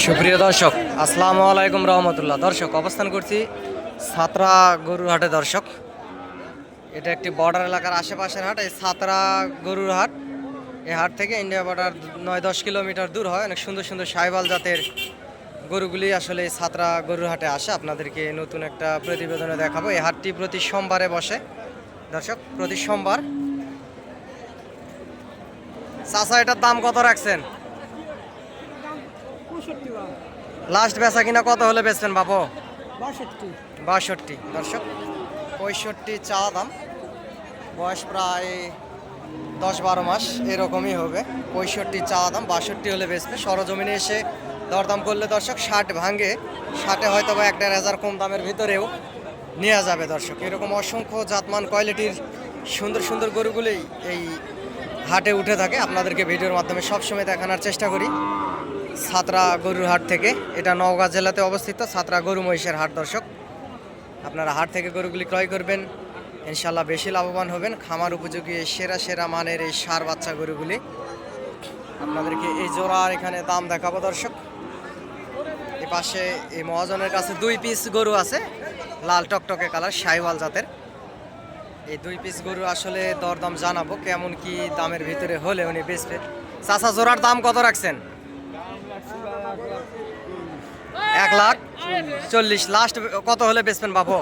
সুপ্রিয় দর্শক, আসসালামু আলাইকুম রহমতুল্লাহ। দর্শক, অবস্থান করছি সাতরা গরুর হাটে দর্শক। এটা একটি বর্ডার এলাকার আশেপাশের হাট, এই সাতরা গরুর হাট এই হাট থেকে ইন্ডিয়া বর্ডার নয় দশ কিলোমিটার দূর হয়। অনেক সুন্দর সুন্দর সাইবাল জাতের গরুগুলি আসলে সাতরা গরুর হাটে আসে। আপনাদেরকে নতুন একটা প্রতিবেদনে দেখাবো। এই হাটটি প্রতি সোমবারে বসে। দর্শক, প্রতি সোমবার। চাচা, এটার দাম কত রাখছেন? লাস্ট বেচা কিনা কত হলে বেচবেন বাবু? বাষট্টি। দর্শক পঁয়ষট্টি চা দাম। বয়স প্রায় দশ বারো মাস এরকমই হবে। পঁয়ষট্টি চা দাম বাষট্টি হলে বেচবে। সরজমিনে এসে দরদাম করলে দর্শক ষাট ভাঙে। ষাটে হয়তো বা এক দেড় হাজার কম দামের ভিতরেও নেওয়া যাবে দর্শক। এরকম অসংখ্য জাতমান কোয়ালিটির সুন্দর সুন্দর গরুগুলি এই হাটে উঠে থাকে। আপনাদেরকে ভিডিওর মাধ্যমে সবসময় দেখানোর চেষ্টা করি। সাতরা গরুর হাট থেকে। এটা নওগাঁ জেলাতে অবস্থিত, সাতরা গরু মহিষের হাট দর্শক। আপনারা হাট থেকে গরুগুলি ক্রয় করবেন। ইনশাল্লাহ বেশি লাভবান হবেন। খামার উপযোগী, সেরা সেরা মানের এই সার বাচ্চা গরুগুলি। আপনাদেরকে এই জোড়ার এখানে দাম দেখাবো দর্শক। এ পাশে এই মহাজনের কাছে দুই পিস গরু আছে, লাল টকটকে কালার সাইওয়াল জাতের। এই দুই পিস গরু আসলে দরদাম জানাব, কেমন কি দামের ভিতরে হলে উনি বেচবে। চাচা, জোড়ার দাম কত রাখছেন? এক লাখ চল্লিশ। লাস্ট কত হলে বেচবেন বাবু?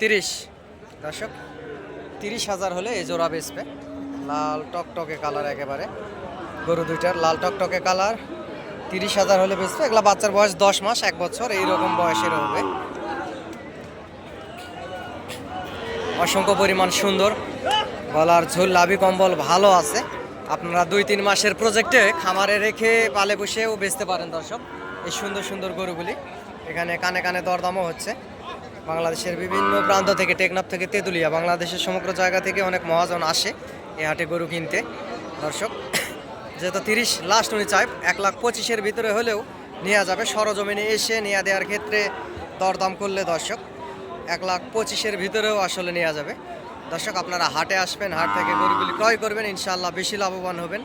তিরিশ। দর্শক, তিরিশ হাজার হলে এই জোড়া বেচবে লাল টকটকে কালার একেবারে। গরু দুইটার লাল টকটকে কালার তিরিশ হাজার হলে বেচবে এগুলা বাচ্চার বয়স দশ মাস, এক বছর। এইরকম বয়সের হবে। অসংখ্য পরিমাণ সুন্দর। গলার ঝুল, লাভি কম্বল ভালো আছে। আপনারা দুই তিন মাসের প্রজেক্টে খামারে রেখে পালে বসেও বেচতে পারেন দর্শক। এই সুন্দর সুন্দর গরুগুলি। এখানে কানে কানে দরদামও হচ্ছে। বাংলাদেশের বিভিন্ন প্রান্ত থেকে, টেকনাফ থেকে, তেঁতুলিয়া, বাংলাদেশের সমগ্র জায়গা থেকে অনেক মহাজন আসে এ হাটে গরু কিনতে। দর্শক, যেহেতু তিরিশ লাস্ট উনি চাই এক লাখ পঁচিশের ভিতরে হলেও নেওয়া যাবে। সরজমিনে এসে নেওয়া দেওয়ার ক্ষেত্রে দরদাম করলে দর্শক, এক লাখ পঁচিশের ভিতরেও আসলে নেওয়া যাবে। দর্শক, আপনারা হাটে আসবেন, হাট থেকে গরুগুলি ক্রয় করবেন ইনশাল্লাহ বেশি লাভবান হবেন।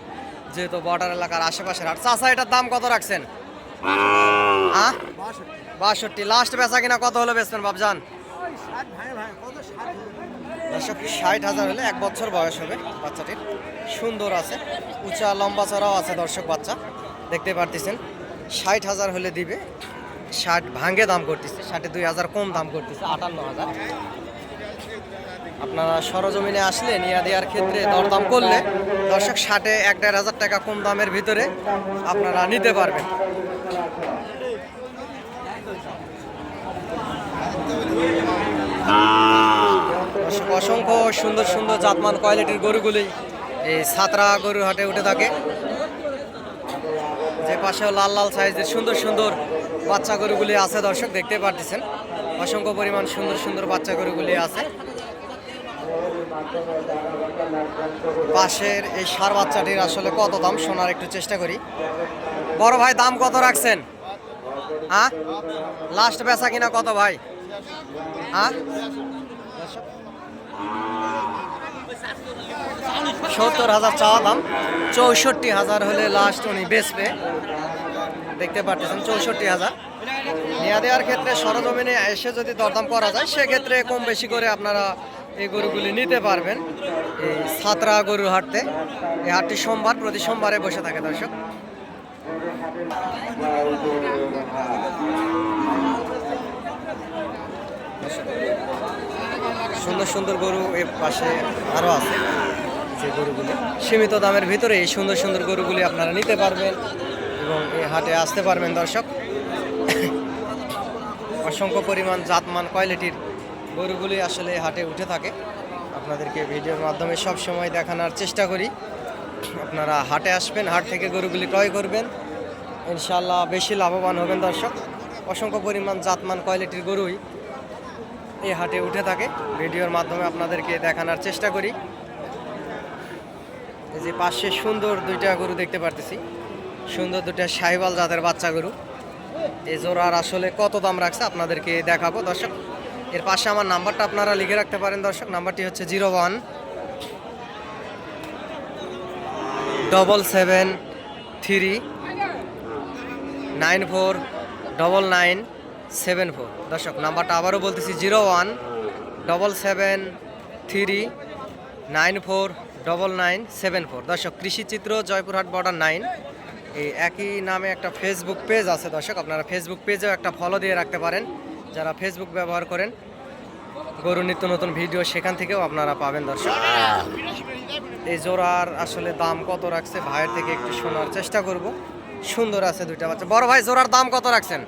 যেহেতু বর্ডার এলাকার আশেপাশের হাট। চাষা এটার দাম কত রাখছেন? হ্যাঁ বাষট্টি। লাস্ট বেচা কিনা কত হলে বেচবেন বাবজান দর্শক, ষাট হাজার হলে এক বছর বয়স হবে বাচ্চাটির। সুন্দর আছে, উঁচা, লম্বা চড়াও আছে দর্শক বাচ্চা। দেখতে পারতেছেন, ষাট হাজার হলে দিবে, ষাট ভাঙ্গে দাম করতেছে, ষাটে দুই হাজার কম দাম করতেছে, আটান্ন হাজার। আপনারা সরজমিনে আসলে নিয়ে দেওয়ার ক্ষেত্রে দরদাম করলে দর্শক, ষাটে এক দেড় হাজার টাকা কম দামের ভিতরে আপনারা নিতে পারবেন। অসংখ্য সুন্দর সুন্দর জাতমান কোয়ালিটির গরুগুলি এই সাতরা গরুর হাটে উঠে থাকে। যে পাশেও লাল লাল সাইজের সুন্দর সুন্দর বাচ্চা গরুগুলি আছে, দর্শক দেখতে পারতেছেন। অসংখ্য পরিমাণ সুন্দর সুন্দর বাচ্চা গরুগুলি আছে। পাশের এই সার বাচ্চাটির আসলে কত দাম শোনার একটু চেষ্টা করি। বড় ভাই, দাম কত রাখছেন? হ্যাঁ? লাস্ট বেচা কিনা কত ভাই? সত্তর হাজার চাওয়া দাম। চৌষট্টি হাজার হলে লাস্ট উনি বেচবে। দেখতে পাচ্ছেন চৌষট্টি হাজার। নেওয়া দেওয়ার ক্ষেত্রে সরজমিনে এসে যদি দরদাম করা যায়, সেক্ষেত্রে কম বেশি করে আপনারা এই গরুগুলি নিতে পারবেন। এই সাতরা গরুর হাটতে। এই হাটটি সোমবার, প্রতি সোমবারে বসে থাকে দর্শক। সুন্দর সুন্দর গরু এর পাশে আরও আছে যে গরুগুলি। সীমিত দামের ভিতরে এই সুন্দর সুন্দর গরুগুলি আপনারা নিতে পারবেন এবং এই হাটে আসতে পারবেন দর্শক। অসংখ্য পরিমাণ জাতমান কোয়ালিটির গরুগুলি আসলে হাটে উঠে থাকে। আপনাদেরকে ভিডিওর মাধ্যমে সব সময় দেখানোর চেষ্টা করি। আপনারা হাটে আসবেন, হাট থেকে গরুগুলি ক্রয় করবেন। ইনশাল্লাহ বেশি লাভবান হবেন দর্শক। অসংখ্য পরিমাণ জাতমান কোয়ালিটির গরুই এই হাটে উঠে থাকে। ভিডিওর মাধ্যমে আপনাদেরকে দেখানোর চেষ্টা করি। এই যে পাশে সুন্দর দুইটা গরু দেখতে পারতেছি। সুন্দর দুইটা সাহিবাল জাতের বাচ্চা গরু। এই জোড়ার আসলে কত দাম রাখছে আপনাদেরকে দেখাবো। দর্শক, এর পাশে আমার নাম্বারটা আপনারা লিখে রাখতে পারেন। দর্শক, নাম্বারটি হচ্ছে zero one double seven three nine four double nine seven four দর্শক, নাম্বারটা আবারও বলতেছি zero one double seven three nine four double nine seven four. দর্শক কৃষিচিত্র জয়পুরহাট বর্ডার নাইন এই একই নামে একটা ফেসবুক পেজ আছে দর্শক, আপনারা ফেসবুক পেজেও একটা ফলো দিয়ে রাখতে পারেন। যারা ফেসবুক ব্যবহার করেন গরু নিত্য নতুন ভিডিও সেখান থেকেও আপনারা পাবেন দর্শক। এই জোড়ার আসলে দাম কত রাখছে, ভাইয়ের থেকে একটু শোনার চেষ্টা করব। সুন্দর আছে দুইটা বাচ্চা। বড় ভাই, জোড়ার দাম কত রাখছেন?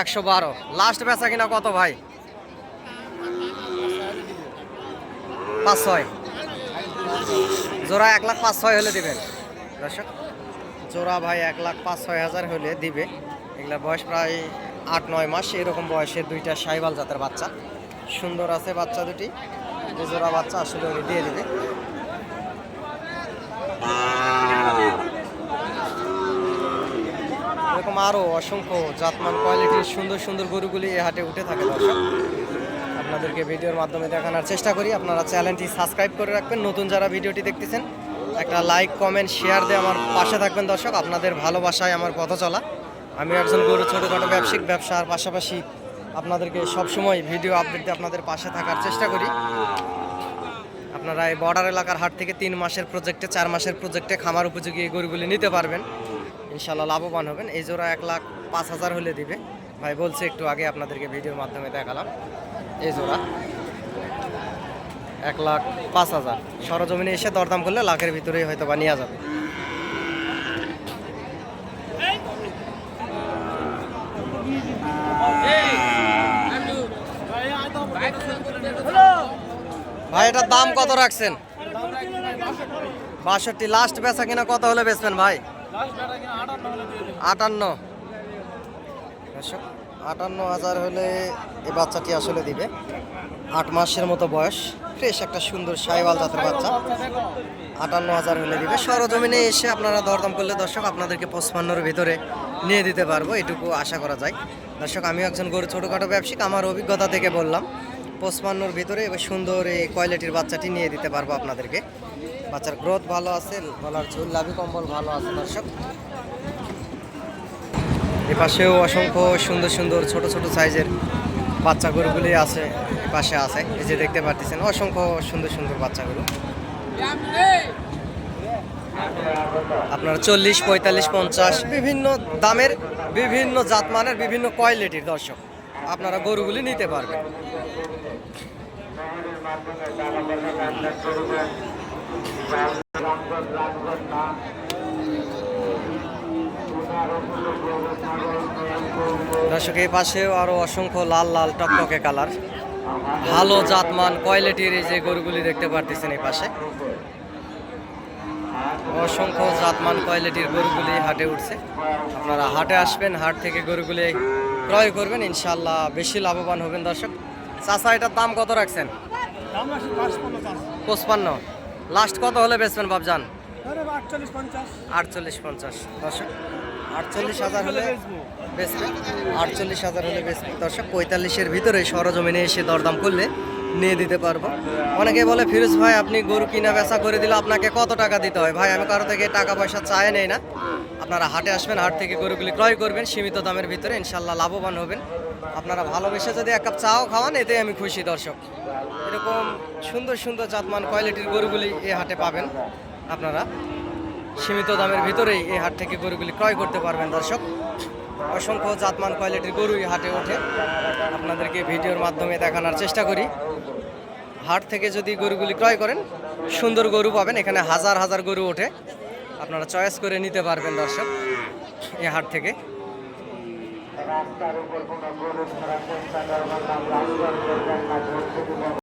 একশো বারো লাস্ট বেচা কিনা কত ভাই? পাঁচ ছয়। জোড়া এক লাখ পাঁচ ছয় হলে দিবেন। দর্শক, জোড়া ভাই এক লাখ পাঁচ ছয় হাজার হলে দিবে। এগুলা বয়স প্রায় আট নয় মাস। এরকম বয়সের দুইটা সাইবাল জাতের বাচ্চা। সুন্দর আছে বাচ্চা দুটি। যে জোড়া বাচ্চা আসলে দিয়ে দিবে। এরকম আরও অসংখ্য জাতমান কোয়ালিটির সুন্দর সুন্দর গরুগুলি এ হাটে উঠে থাকে, দর্শক। আপনাদেরকে ভিডিওর মাধ্যমে দেখানোর চেষ্টা করি। আপনারা চ্যানেলটি সাবস্ক্রাইব করে রাখবেন। নতুন যারা ভিডিওটি দেখতেছেন, একটা লাইক কমেন্ট শেয়ার দিয়ে আমার পাশে থাকবেন, দর্শক। আপনাদের ভালোবাসায় আমার পথ চলা। আমি একজন গরু, ছোটোখাটো ব্যবসায়িক ব্যবসার পাশাপাশি আপনাদেরকে সবসময় ভিডিও আপডেট দিয়ে আপনাদের পাশে থাকার চেষ্টা করি। আপনারা এই বর্ডার এলাকার হাট থেকে তিন মাসের প্রজেক্টে চার মাসের প্রজেক্টে খামার উপযোগী এই গরুগুলি নিতে পারবেন। ইনশাল্লাহ লাভবান হবেন। এই জোড়া এক লাখ পাঁচ হাজার হলে দিবে। ভাই বলছে একটু আগে আপনাদেরকে ভিডিওর মাধ্যমে দেখালাম। এই জোড়া এক লাখ পাঁচ হাজার। সরজমিনে এসে দরদাম করলে লাখের ভিতরেই হয়তো বা নেওয়া যাবে। ভাই, এটার দাম কত রাখছেন? বাষট্টি। লাস্ট বেচা কিনা কত হলে বেচবেন ভাই? আটান্ন। আটান্ন হাজার হলে এই বাচ্চাটি আসলে দিবে। আট মাসের মতো বয়স ফ্রেশ একটা সুন্দর সাইওয়াল জাতের বাচ্চা। আটান্ন হাজার হলে দিবে। সরজমিনে এসে আপনারা দরদাম করলে দর্শক, আপনাদেরকে পঁচপান্নর ভিতরে নিয়ে দিতে পারব। এটুকু আশা করা যায়। দর্শক আমি একজন গরু, ছোটোখাটো ব্যবসায়িক, আমার অভিজ্ঞতা থেকে বললাম, পঁচপান্নর ভিতরে সুন্দর এই কোয়ালিটির বাচ্চাটি নিয়ে দিতে পারব আপনাদেরকে। বাচ্চার গ্রোথ ভালো আছে, গলার ঝুল লাভি কম্বল ভালো আছে, দর্শক। এ পাশেও অসংখ্য সুন্দর সুন্দর ছোট ছোট সাইজের বাচ্চা গরুগুলি আছে পাশে আছে। এই যে দেখতে পাচ্ছেন অসংখ্য সুন্দর সুন্দর বাচ্চাগুলো আপনার চল্লিশ, পঁয়তাল্লিশ, পঞ্চাশ, বিভিন্ন দামের, বিভিন্ন জাতমানের বিভিন্ন কোয়ালিটির দর্শক, আপনারা গরুগুলি নিতে পারবেন। দর্শক এই পাশেও আরও অসংখ্য লাল লাল টকটকে কালার। ভালো জাতমান কোয়ালিটির এই যে গরুগুলি দেখতে পারতেছেন এই পাশে। অসংখ্য জাতমান কোয়ালিটির গরুগুলি হাটে উঠছে। আপনারা হাটে আসবেন হাট থেকে গরুগুলি ক্রয় করবেন ইনশাল্লাহ বেশি লাভবান হবেন দর্শক। চাষা এটার দাম কত রাখছেন? পঁচপান্ন। লাস্ট কত হলে বেচবেন বাবজান আটচল্লিশ পঞ্চাশ। আটচল্লিশ পঞ্চাশ। দর্শক আটচল্লিশ হাজার হলে বেচবে। আটচল্লিশ হাজার হলে বেচবে। দর্শক পঁয়তাল্লিশের ভিতরে সরজমিনে এসে দরদাম করলে নিয়ে দিতে পারব। অনেকে বলে ফিরোজ ভাই আপনি গরু কিনা বেচা করে দিলে আপনাকে কত টাকা দিতে হয়? ভাই আমি কারও থেকে টাকা পয়সা চাই নেই না। আপনারা হাটে আসবেন, হাট থেকে গরুগুলি ক্রয় করবেন, সীমিত দামের ভিতরে ইনশাল্লাহ লাভবান হবেন। আপনারা ভালোবেসে যদি এক কাপ চাও খাওয়ান এতে আমি খুশি, দর্শক। এরকম সুন্দর সুন্দর জাতমান কোয়ালিটির গরুগুলি এই হাটে পাবেন আপনারা। সীমিত দামের ভিতরেই এই হাট থেকে গরুগুলি ক্রয় করতে পারবেন, দর্শক। অসংখ্য জাতমান কোয়ালিটির গরু এই হাটে ওঠে। আপনাদেরকে ভিডিওর মাধ্যমে দেখানোর চেষ্টা করি। হাট থেকে যদি গরুগুলি ক্রয় করেন, সুন্দর গরু পাবেন। এখানে হাজার হাজার গরু ওঠে। আপনারা চয়েস করে নিতে পারবেন দর্শক এই হাট থেকে।